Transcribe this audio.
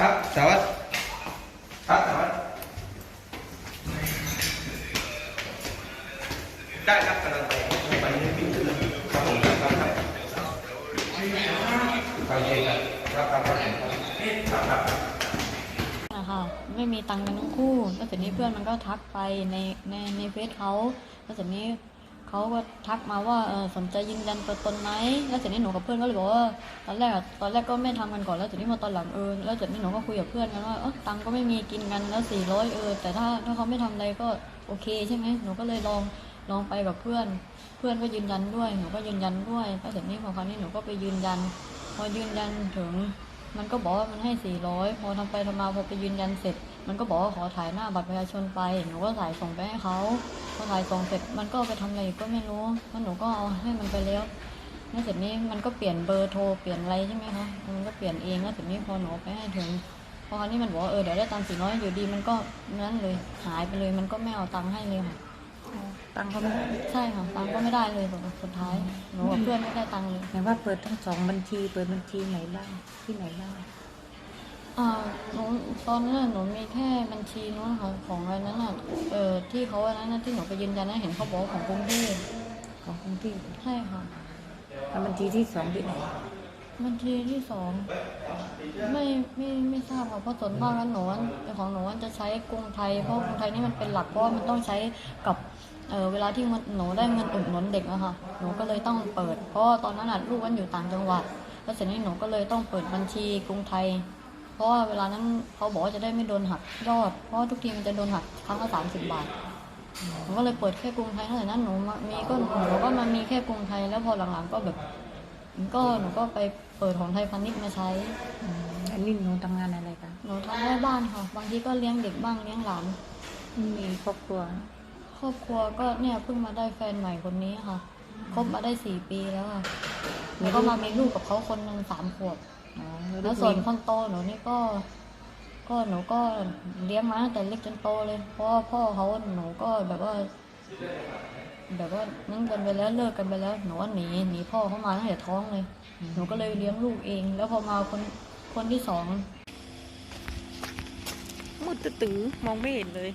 สารวัตรครับสารวัตรได้ครับกำลังไปไปนี่ปิดขึ้นครับผมครับครับครับโอเคครับครับครับครับครับนะคะไม่มีตังค์กันทั้งคู่ แล้วเสร็จนี้เพื่อนมันก็ทักไปในในในเฟซเขาแล้วเสร็จนี้ เขาก็ทักมาว่าเออสนใจยืนยันตัวตนไหมแล้วเสร็จนี้หนูกับเพื่อนก็เลยบอกว่าตอนแรกตอนแรกก็ไม่ทำกันก่อนแล้วเสร็จนี้มาตอนหลังเออแล้วเสร็จนี้หนูก็คุยกับเพื่อนกันว่าเออตังก็ไม่มีกินกันแล้วสี่ร้อยเออแต่ถ้าถ้าเขาไม่ทำอะไรก็โอเคใช่ไหมหนูก็เลยลองลองไปกับเพื่อน เพื่อนก็ยืนยันด้วยหนูก็ยืนยันด้วยแล้วเสร็จนี้พอคราวนี้หนูก็ไปยืนยัน พอยืนยันถึง มันก็บอกว่ามันให้400พอทำไปทำมาพอไปยืนยันเสร็จ มันก็บอกว่าขอถ่ายหน้าบัตรประชาชนไปหนูก็ถ่ายส่งไปให้เขาพอถ่ายส่งเสร็จมันก็เอาไปทำอะไรอีกก็ไม่รู้เพราะหนูก็เอาให้มันไปแล้วแล้วเสร็จนี้มันก็เปลี่ยนเบอร์โทรเปลี่ยนอะไรใช่ไหมคะมันก็เปลี่ยนเองแล้วเสร็จนี้พอหนูเอาไปให้ถึงพอคราวนี้มันบอกว่าเออเดี๋ยวได้ตังค์400อยู่ดีมันก็นั้นเลยหายไปเลยมันก็ไม่เอาตังค์ให้เลยค่ะตังค์เขาไม่ได้ใช่ค่ะตังค์ก็ไม่ได้เลยสุดท้ายหนูกับเพื่อนไม่ได้ตังค์เลยไหนว่าเปิดทั้งสองบัญชีเปิดบัญชีไหนบ้างที่ไหนบ้าง อ่าหนูตอนนั้นน่ะหนูมีแค่บัญชีนู้นค่ะของอะไรนั้นน่ะเออที่เขาอันนั้นน่ะที่หนูไปยืนยันนะเห็นเขาบอกว่าของกรุงเทพของกรุงเทพใช่ค่ะแล้วบัญชีที่สองที่ไหนบัญชีที่สองไม่ไม่ไม่ทราบค่ะเพราะส่วนมากแล้วหนูอันของหนูอันจะใช้กรุงไทยเพราะกรุงไทยนี่มันเป็นหลักเพราะว่ามันต้องใช้กับเออเวลาที่มันหนูได้เงินอุดหนุนเด็กอะค่ะหนูก็เลยต้องเปิด เพราะว่าตอนนั้นน่ะลูกมันอยู่ต่างจังหวัด แล้วเสร็จนี้หนูก็เลยต้องเปิดบัญชีกรุงไทยเพ ราะว่าเวลานั้นเขาบอกว่าจะได้ไม่โดนหักยอด เพราะว่าทุกทีมันจะโดนหักครั้งละสามสิบบาทหนูก็เลยเปิดแค่กรุงไทยเท่านั้นหนูมามีก็หนูก็มามีแค่กรุงไทยแล้วพอหลังๆก็แบบก็หนูก็ไปเปิดของไทยพาณิชย์มาใช้อืมอันนี้หนูทำงานอะไรคะหนูทำได้บ้านค่ะ บางทีก็เลี้ยงเด็กบ้างเลี้ยงหลานมีครอบครัว ครอบครัวก็เนี่ยเพิ่งมาได้แฟนใหม่คนนี้ค่ะคบมาได้สี่ปีแล้วค่ะหนูก็มามีลูกกับเขาคนหนึ่งสามขวบอ๋อ แล้วส่วนคนโตหนูนี่ก็ ก็หนูก็เลี้ยงมาตั้งแต่เล็กจนโตเลยเพราะว่าพ่อเขาหนูก็แบบว่า แบบว่านั่งกันไปแล้วเลิกกันไปแล้วหนูว่าหนีหนีพ่อเขามาตั้งแต่ท้องเลย หนูก็เลยเลี้ยงลูกเอง แล้วพอมาคนคนที่สองมืดตื้อๆมองไม่เห็นเลย